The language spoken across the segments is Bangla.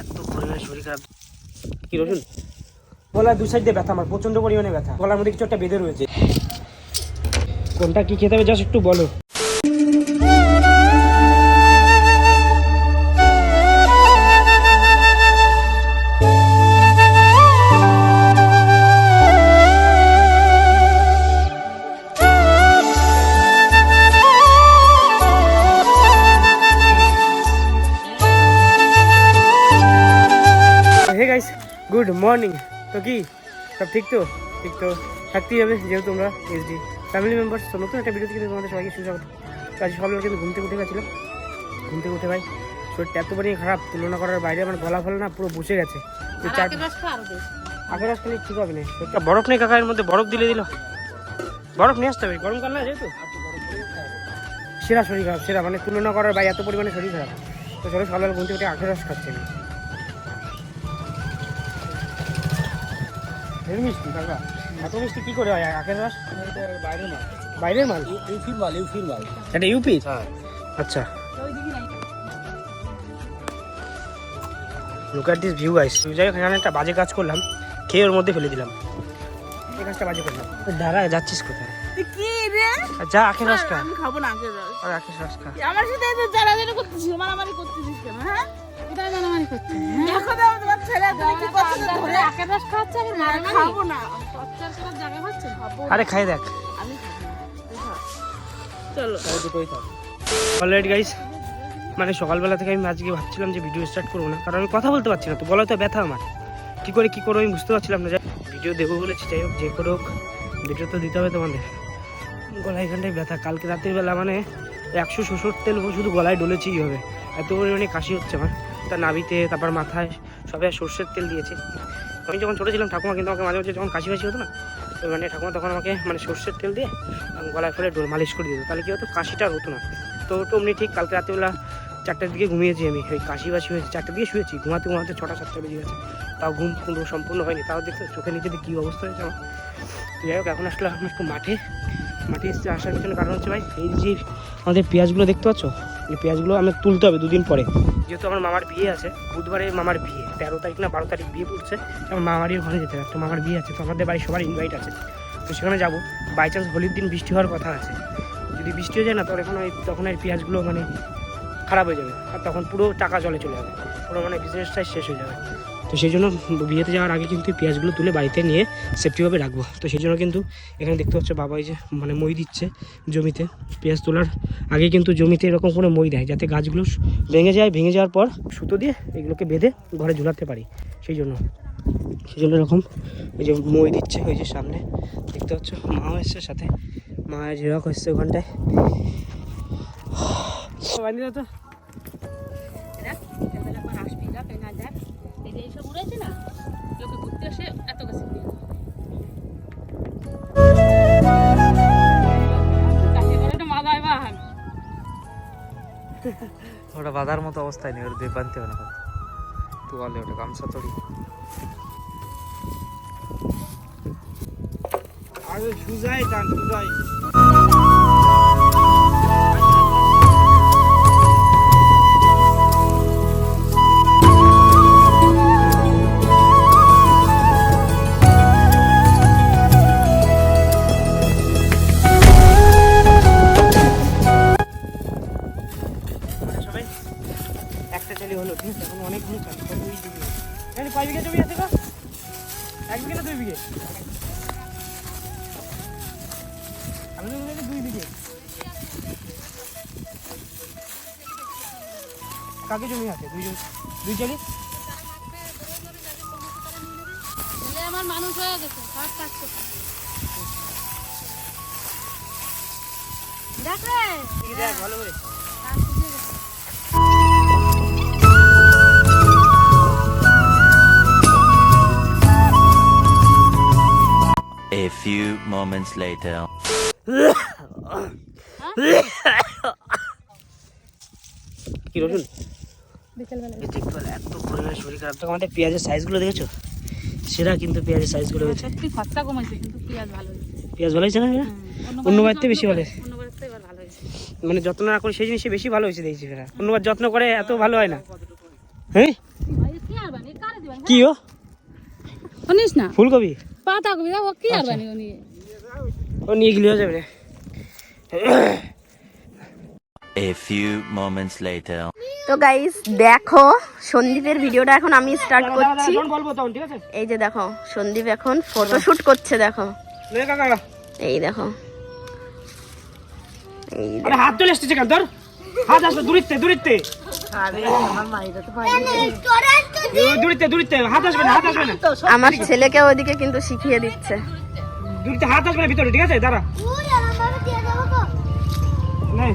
এত পরিমাণে শরীর খারাপ কি রসুন? গলা দু সাইড দিয়ে ব্যথা, আমার পরিমাণে ব্যথা। গলার মধ্যে কিছু একটা বেঁধে রয়েছে। কোনটা কি খেতে হবে জাস্ট একটু বলো। মর্নিং তো কি? সব ঠিক তো? ঠিক তো? থাকতেই হবে যেহেতু তোমরা এসডি ফ্যামিলি মেম্বার তো নতুন একটা ভিডিও থেকে তোমাদের সবাইকে সুস্বাগত তো আজ সকালে কিন্তু ঘুম থেকে উঠে গেছিলাম ঘুম থেকে উঠে ভাই শরীরটা এত পরিমাণে খারাপ তুলনা করার বাইরে আমার গলা ফল না পুরো বসে গেছে। আগের রাস খালি ঠিক হবে না। একটা বরফ নেই কাকা এর মধ্যে বরফ দিলে দিল। বরফ নিয়ে আসতে হবে গরমকাল না যেহেতু। সেরা শরীর খারাপ সেরা মানে তুলনা করার বাইরে এত পরিমাণে শরীর খারাপ। তো চলো সকালে ঘুম থেকে উঠে আখের রস খাচ্ছি মিষ্টি কাকা। এত মিষ্টি কি করে হয়? আখের রস বাইরের মাল বাইরের মাল। ইউফির মাল ইউফির মাল এটা ইউপি? হ্যাঁ। আচ্ছা। Look at this view guys যাই হোক এখানে একটা বাজে কাজ করলাম। খেয়ে ওর মধ্যে ফেলে দিলাম। এই কাজটা বাজে করলাম। দাঁড়া যাচ্ছিস কোথায়? কি? রে? যা আখের রস খা। আমি খাব না আগে রস। আর আখের রস খা। আমার সাথে এত জারাজারি করতেছিস মারামারি করতেছিস কেন হ্যাঁ? কোথায় মারামারি করছে দেখো দাও তোমার ছেলে তুমি কি করছ ধরে? একের রস খাচ্ছে আবার মারামারি? খাব না। বাচ্চার সাথে জায়গা হচ্ছে? খাব। আরে খাই দেখ। আমি খাব না। তুই খা। চলো। তাই দুটোই থাক অলরাইট গাইস মানে সকালবেলা থেকে আমি আজকে ভাবছিলাম যে ভিডিও স্টার্ট করব না কারণ আমি কথা বলতে পারছি না তো বলা তো ব্যথা আমার। কী করে কী করব আমি বুঝতে পারছিলাম না। যে ভিডিও দেবো বলেছি যাই হোক যে করে হোক ভিডিও তো দিতে হবে তোমাদের। গলায় এখানটায় ব্যথা। কালকে রাতের বেলা মানে একশো ষোষট তেল শুধু গলায় ডলেছি হবে। এত পরিমাণে কাশি হচ্ছে আমার। তার নাভিতে, তারপর মাথায় সবাই সর্ষের তেল দিয়েছে। আমি যখন ছোটো ছিলাম, ঠাকুমা কিন্তু আমাকে মাঝে মাঝে যখন কাশি কাশি হতো না, তো মানে ঠাকুমা তখন আমাকে মানে সর্ষের তেল দিয়ে গলায় ফেলে ডোল মালিশ করে দিত। তাহলে কি হতো? কাশিটা হতো না। তো অমনি ঠিক কালকে রাত্রিবেলা চারটার দিকে ঘুমিয়েছি আমি। ওই কাশি বাসি হয়েছে। চারটার দিকে শুয়েছি। ঘুমাতে ঘুমাতে ছটা সাতটা বেজে গেছে। তাও ঘুম পুরো সম্পূর্ণ হয়নি। তাও দেখতে চোখে নিচে কী অবস্থা হয়েছে আমার। তো যাই হোক, এখন আসলে আমি একটু মাঠে। মাঠে এসে আসার পিছনে কারণ হচ্ছে ভাই, এই যে আমাদের পেঁয়াজগুলো দেখতে পাচ্ছ? এই পেঁয়াজগুলো আমি তুলতে হবে দুদিন পরে। যেহেতু আমার মামার বিয়ে আছে, বুধবারে মামার বিয়ে, তেরো তারিখ না বারো তারিখ বিয়ে পড়ছে আমার মামারই ওখানে যেতে হবে। একটা মামার বিয়ে আছে, তো আমাদের বাড়ি সবার ইনভাইট আছে। তো সেখানে যাব। বাই চান্স হোলির দিন বৃষ্টি হওয়ার কথা আছে। যদি বৃষ্টি হয়ে যায় না তখন এখন ওই তখন এই পেঁয়াজগুলো মানে খারাপ হয়ে যাবে। আর তখন পুরো টাকা জলে চলে যাবে। পুরো মানে বিজনেসটাই শেষ হয়ে যাবে। তো সেই জন্য বিয়েতে যাওয়ার আগে কিন্তু পেঁয়াজগুলো তুলে বাড়িতে নিয়ে সেফটিভাবে রাখব। তো সেই জন্য কিন্তু এখানে দেখতে পাচ্ছ বাবা যে মানে মই দিচ্ছে জমিতে। পেঁয়াজ তোলার আগে কিন্তু জমিতে এরকম করে মই দেয়, যাতে গাছগুলো ভেঙে যায়, ভেঙে যাওয়ার পর সুতো দিয়ে এগুলোকে বেঁধে ঘরে ঝুলাতে পারি। সেই জন্য সেই জন্য এরকম ওই যে মই দিচ্ছে ওই যে সামনে। দেখতে পাচ্ছ, মাও এসছে সাথে। মা যেরকম এসছে ওখানটায়। যে এইসব উড়েছে না লোকে ঘুরতে এসে এত গাছে নিয়ে ওটা বাঁধার মতো অবস্থায় নেই ওটা দিয়ে বাঁধতে হবে না তোয়ালে ওটা গামছা তরি। আরে সুজাই টান সুজাই। আছে এখন অনেকগুলো বিঘে। এখানে কয় বিঘে জমি আছে গো? এক বিঘে না দুই বিঘে? আমি তো দুই বিঘে। কাকে জমি আছে? দুই জমি দুই চালি আমার মানুষ হয়ে গেছে কাজ কাজ দেখ রে। দেখ ভালো করে। A few moments later. কি রসুন? বিকেলবেলা। এই দেখতে পেলে এত পরিমাণে শরীর খারাপ। আমাদের পেঁয়াজের সাইজগুলো দেখেছ? সেরা কিন্তু পেঁয়াজের সাইজগুলো হয়েছে। সত্যি খরচা কমেছে কিন্তু পেঁয়াজ ভালো হয়েছে। পেঁয়াজ ভালো হয়েছে না? বেশি ভালো মানে যত্ন না করে সেই জিনিসে বেশি ভালো হয়েছে দেখছি অন্যবার যত্ন করে এত ভালো হয় না। হ্যাঁ? কি আর বানি কারে দিবেন কি ও শুনিস না? ফুলকপি? পাতা কবি ও কি আর বানি উনি ও নিয়ে গেলে হয়ে যাবে A few moments later. তো গাইস দেখো সন্দীপের ভিডিওটা এখন আমি স্টার্ট করছি। যখন বলব তখন ঠিক আছে? এই যে দেখো সন্দীপ এখন ফটোশুট করছে দেখো। এই দেখো। হাত চলে এসেছে কেন তোর? হাত আসবে দূরিতে দূরিতে দূরিতে দূরিতে হাত আসবে না হাত আসবে আমার ছেলেকে ওদিকে কিন্তু শিখিয়ে দিচ্ছে। দূরিতে হাত আসবে না ভিতরে ঠিক আছে? দাঁড়া। নে।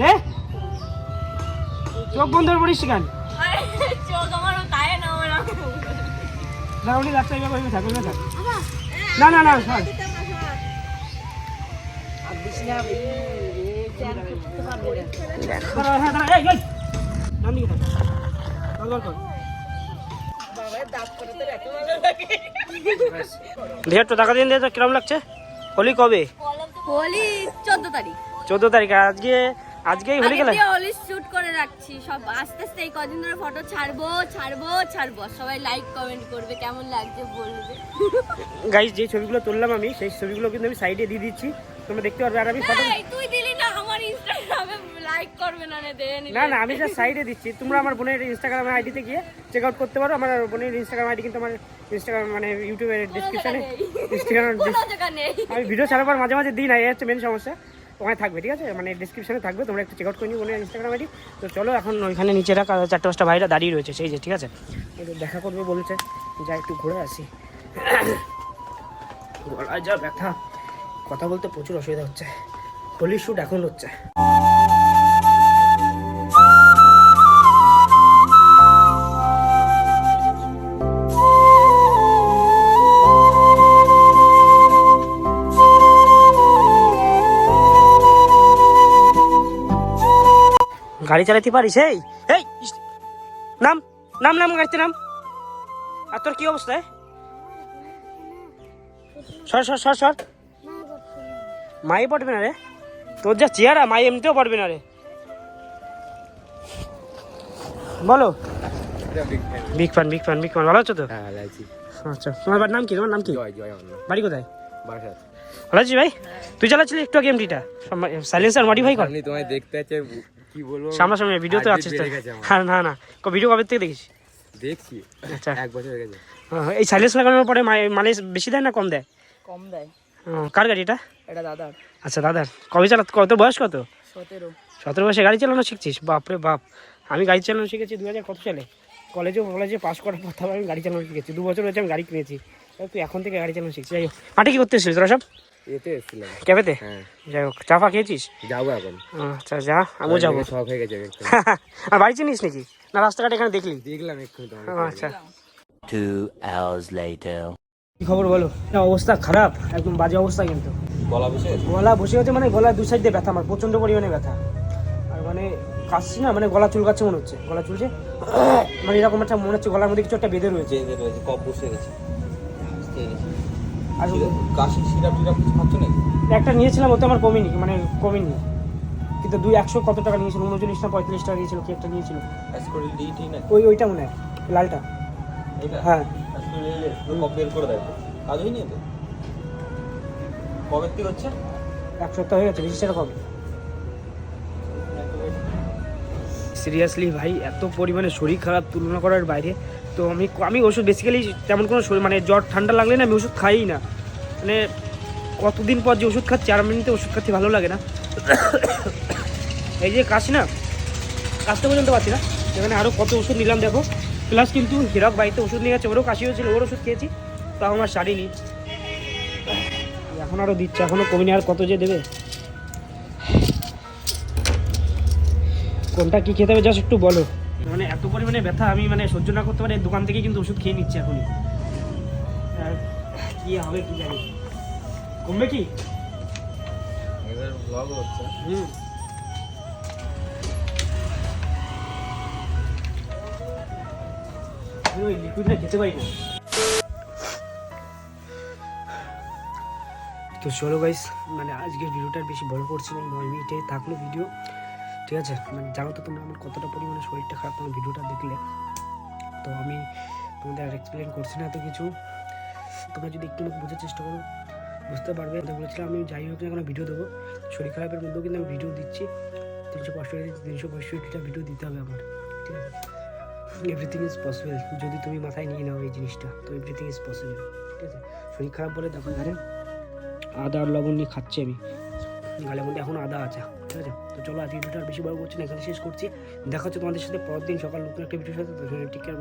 দে। চোখ বন্ধ করে পড়িস কেন? না। না না। হ্যাঁ। ভেট তো টাকা দিন দিয়ে তো কিরম লাগছে? হোলি কবে? হোলি চোদ্দ তারিখ। চোদ্দ তারিখ আজকে আজকেই হোলি খেলা? হোলি শুট করে রাখছি। সব আস্তে আস্তে এই কদিন ধরে ফটো ছাড়বো ছাড়বো ছাড়বো। সবাই লাইক কমেন্ট করবে কেমন লাগছে বলবে। গাইজ যে ছবিগুলো তুললাম আমি সেই ছবিগুলো কিন্তু আমি সাইডে দিয়ে দিচ্ছি। তোমরা দেখতে পারবে আর আমি ফটো না না আমি যা সাইডে দিচ্ছি। তোমরা আমার বোনের ইনস্টাগ্রাম আইডিতে গিয়ে চেক আউট করতে পারো। আমার বোনের ইনস্টাগ্রাম আইডি কিন্তু আমার ইনস্টাগ্রাম মানে ইউটিউবের ডিসক্রিপশনে ইনস্টাগ্রাম আমি ভিডিও ছাড়ার পর মাঝে মাঝে দিই না এই হচ্ছে মেন সমস্যা। ওখানে থাকবে ঠিক আছে? মানে ডিসক্রিপশনে থাকবে তোমরা একটু চেক আউট করে নিও বোনের ইনস্টাগ্রাম আইডি তো চলো এখন ওইখানে নিচে রাখা চারটে পাঁচটা ভাইরা দাঁড়িয়ে রয়েছে সেই যে ঠিক আছে? দেখা করবে বলছে। যা একটু ঘুরে আসি। গলায় যা ব্যথা। কথা বলতে প্রচুর অসুবিধা হচ্ছে। হোলি শ্যুট এখন হচ্ছে। গাড়ি চালাতে পারিস এই? এই নাম নাম নাম গাড়িতে নাম। আর তোর কি অবস্থা সর সর সর সর। মাই পড়বে না রে। তোর যা চেয়ারা মাই এমনিতেও পড়বে না রে। বলো। Big fun big fun big fun ভালো আছো তো? আচ্ছা তোমার বাড়ির নাম কি? তোমার নাম কি? বাড়ি কোথায়? ভালো আছিস ভাই? তুই চালাচ্ছিলি একটু আগে এমটিটা সাইলেন্সার মডিফাই কর। তোমায় দেখতে আছে কি বলব? সামনাসামনি ভিডিও তো আছিস। হ্যাঁ না না। ভিডিও কবে থেকে দেখিস? দেখছি। আচ্ছা। এক বছর হয়ে গেছে। হ্যাঁ, এই সাইলেন্স লাগানোর পরে মাইলেজ বেশি দেয় না কম দেয়? কম দেয়। কার গাড়ি এটা? এটা দাদার। আচ্ছা দাদার। কবে চালা কত বয়স কত? সতেরো। সতেরো বয়সে গাড়ি চালানো শিখছিস? বাপরে বাপ। আমি গাড়ি চালানো শিখেছি দু হাজার কত সালে? কলেজে কলেজে পাস করার পর তারপর আমি গাড়ি চালানো শিখেছি। দু বছর হয়েছে আমি গাড়ি কিনেছি। তুই এখন থেকে গাড়ি চালানো শিখছিস। যাই হোক। মাঠে কি করতে এসেছিস তোরা সব? এতে এসেছিলাম। ক্যাফেতে? হ্যাঁ। যাই হোক চা ফা খেয়েছিস? যাব এখন। আচ্ছা যা আমিও যাব। সব হয়ে গেছে। আর বাড়ি চিনিস নাকি? না রাস্তাঘাট এখানে দেখলি? দেখলাম এক্ষুনি আচ্ছা। Two hours later. কি খবর বলো? না অবস্থা খারাপ। একদম বাজে অবস্থা কিন্তু। গলা বসে গলা বসে হচ্ছে মানে গলা দু সাইড দিয়ে ব্যথা আমার প্রচণ্ড পরিমাণে ব্যথা। আর মানে কাশছি না মানে গলা চুলকাচ্ছে মনে হচ্ছে। গলা চুলছে মানে এরকম একটা মনে হচ্ছে গলার মধ্যে কিছু একটা বেঁধে রয়েছে। যে রয়েছে কপ বসে গেছে। আর কাশি সিরাপ টিরাপ কিছু খাচ্ছ নাকি? একটা নিয়েছিলাম ওতে আমার কমেনি মানে কমেনি। কিন্তু দুই একশো কত টাকা নিয়েছিল? উনচল্লিশ না পঁয়ত্রিশ টাকা নিয়েছিল কি একটা নিয়েছিল? ওই ওইটা মনে হয় লালটা। হ্যাঁ। বের করে দেয় কাজ হয়নি এতে? কবে থেকে হচ্ছে? এক সপ্তাহ হয়ে গেছে রেজিস্টার কবে? সিরিয়াসলি ভাই, এত পরিমাণে শরীর খারাপ তুলনা করার বাইরে, তো আমি আমি ওষুধ বেসিক্যালি তেমন কোনো শরীর মানে জ্বর ঠান্ডা লাগলে না আমি ওষুধ খাই না। মানে কতদিন পর যে ওষুধ খাচ্ছি, আর মিনিটে ওষুধ খাচ্ছি ভালো লাগে না। এই যে কাশি না, কাশতে পর্যন্ত পাচ্ছি না। এখানে আরও কত ওষুধ নিলাম দেখো। প্লাস কিন্তু হিরক বাড়িতে ওষুধ নিয়ে গেছে, ওরও কাশি হয়েছিল ওর ওষুধ খেয়েছি, তাও আমার সারিনি। এখন আরও দিচ্ছে এখনও কমিনি, আর কত যে দেবে? কোনটা কি খেতে হবে জাস্ট একটু বলো। মানে এত পরিমাণে ব্যথা আমি মানে সহ্য না করতে পারি দোকান থেকে কিন্তু ওষুধ খেয়ে নিচ্ছি এখনই। আর কি হবে কি জানি। কমবে কি? এবার ব্লগ হচ্ছে। হুম। আমি ওই লিকুইডটা খেতে পারি না। তো তো চলো গাইস মানে আজকের ভিডিওটা বেশি বড় করছি না নয় মিনিটে থাকল ভিডিও ঠিক আছে? মানে জানো তো তোমরা, আমার কতটা পরিমাণে শরীরটা খারাপ, তোমার ভিডিওটা দেখলে। তো আমি তোমাদের আর এক্সপ্লেন করছি না এত কিছু। তোমরা যদি একটু বোঝার চেষ্টা করো, বুঝতে পারবে। তো বলেছিলাম, আমি যাই হোক না কোনো ভিডিও দেবো। শরীর খারাপের মধ্যেও কিন্তু আমি ভিডিও দিচ্ছি। তিনশো পঁয়ষট্টি, তিনশো পঁয়ষট্টিটা ভিডিও দিতে হবে আমার, ঠিক আছে? এভরিথিং ইজ পসিবল যদি তুমি মাথায় নিয়ে নাও এই জিনিসটা, তো এভরিথিং ইজ পসিবল ঠিক আছে? শরীর খারাপ বলে দেখো এখানে আদা আর লবণ নিয়ে খাচ্ছি আমি। গালের মধ্যে এখন আদা আছে। ঠিক আছে? তো চলো আজকে ভিডিওটা বেশি বড় করছি না এখানে শেষ করছি। দেখা হচ্ছে তোমাদের সাথে পরের দিন সকাল নতুন একটা ভিডিওর সাথে টিকার